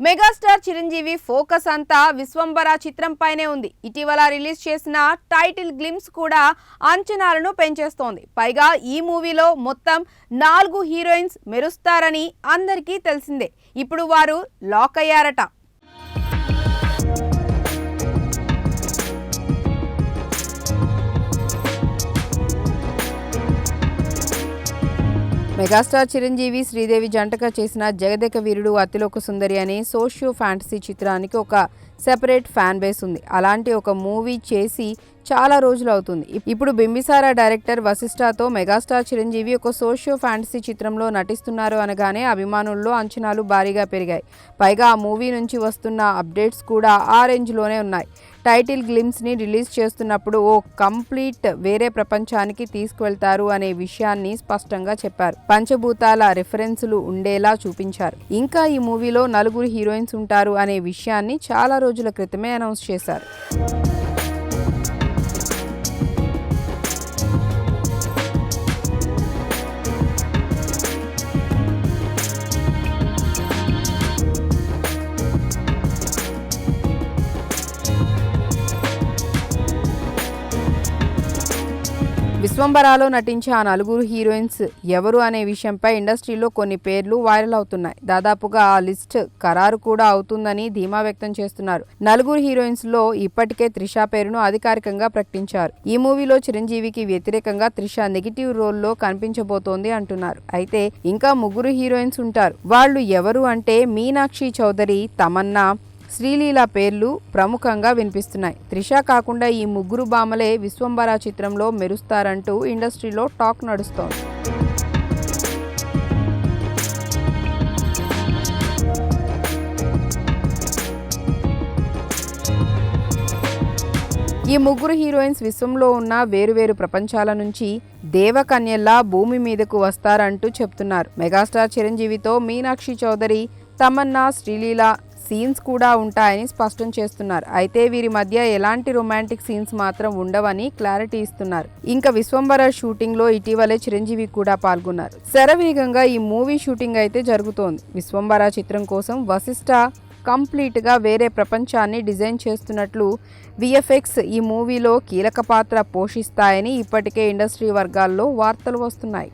Megastar Chiranjeevi focus అంతా విశ్వంబర చిత్రంపైనే ఉంది. ఇటీవల రిలీజ్ చేసిన టైటిల్ గ్లిమ్స్ కూడా అంచనాలను పెంచేస్తోంది. పైగా ఈ మూవీలో మొత్తం నాలుగు హీరోయిన్స్ మెరుస్తారని అందరికీ తెలిసిందే. ఇప్పుడు వారు లాక్ అయ్యారట. మెగాస్టార్ చిరంజీవి శ్రీదేవి జంటగా చేసిన జగదేక వీరుడు అతిలోక సుందరి అనే సోషియో ఫ్యాంటసీ చిత్రానికి ఒక సెపరేట్ ఫ్యాన్ బేస్ ఉంది. అలాంటి ఒక మూవీ చేసి చాలా రోజులు అవుతుంది. ఇప్పుడు బింబిసారా డైరెక్టర్ వశిష్ఠతో మెగాస్టార్ చిరంజీవి ఒక సోషియో ఫ్యాంటసీ చిత్రంలో నటిస్తున్నారు అనగానే అభిమానుల్లో అంచనాలు భారీగా పెరిగాయి. పైగా ఆ మూవీ నుంచి వస్తున్న అప్డేట్స్ కూడా ఆ రేంజ్లోనే ఉన్నాయి. టైటిల్ గ్లిమ్స్ని రిలీజ్ చేస్తున్నప్పుడు ఓ కంప్లీట్ వేరే ప్రపంచానికి తీసుకువెళ్తారు అనే విషయాన్ని స్పష్టంగా చెప్పారు. పంచభూతాల రిఫరెన్సులు ఉండేలా చూపించారు. ఇంకా ఈ మూవీలో నలుగురు హీరోయిన్స్ ఉంటారు అనే విషయాన్ని చాలా రోజుల క్రితమే అనౌన్స్ చేశారు. విశ్వంబరాలో నటించే ఆ నలుగురు హీరోయిన్స్ ఎవరు అనే విషయంపై ఇండస్ట్రీలో కొన్ని పేర్లు వైరల్ అవుతున్నాయి. దాదాపుగా ఆ లిస్ట్ ఖరారు కూడా అవుతుందని ధీమా వ్యక్తం చేస్తున్నారు. నలుగురు హీరోయిన్స్లో ఇప్పటికే త్రిష పేరును అధికారికంగా ప్రకటించారు. ఈ మూవీలో చిరంజీవికి వ్యతిరేకంగా త్రిష నెగిటివ్ రోల్లో కనిపించబోతోంది అంటున్నారు. అయితే ఇంకా ముగ్గురు హీరోయిన్స్ ఉంటారు. వాళ్ళు ఎవరు అంటే మీనాక్షి చౌదరి తమన్నా శ్రీలీల పేర్లు ప్రముఖంగా వినిపిస్తున్నాయి. త్రిష కాకుండా ఈ ముగ్గురు బామలే విశ్వంబర చిత్రంలో మెరుస్తారంటూ ఇండస్ట్రీలో టాక్ నడుస్తోంది. ఈ ముగ్గురు హీరోయిన్స్ విశ్వంలో ఉన్న వేరువేరు ప్రపంచాల నుంచి దేవకన్యల్లా భూమి మీదకు వస్తారంటూ చెప్తున్నారు. మెగాస్టార్ చిరంజీవితో మీనాక్షి చౌదరి తమన్నా శ్రీలీల సీన్స్ కూడా ఉంటాయని స్పష్టం చేస్తున్నారు. అయితే వీరి మధ్య ఎలాంటి రొమాంటిక్ సీన్స్ మాత్రం ఉండవని క్లారిటీ ఇస్తున్నారు. ఇంకా విశ్వంబర షూటింగ్లో ఇటీవలే చిరంజీవి కూడా పాల్గొన్నారు. శరవేగంగా ఈ మూవీ షూటింగ్ అయితే జరుగుతోంది. విశ్వంబర చిత్రం కోసం వశిష్ఠ కంప్లీట్గా వేరే ప్రపంచాన్ని డిజైన్ చేస్తున్నట్లు విఎఫ్ఎక్స్ ఈ మూవీలో కీలక పాత్ర పోషిస్తాయని ఇప్పటికే ఇండస్ట్రీ వర్గాల్లో వార్తలు వస్తున్నాయి.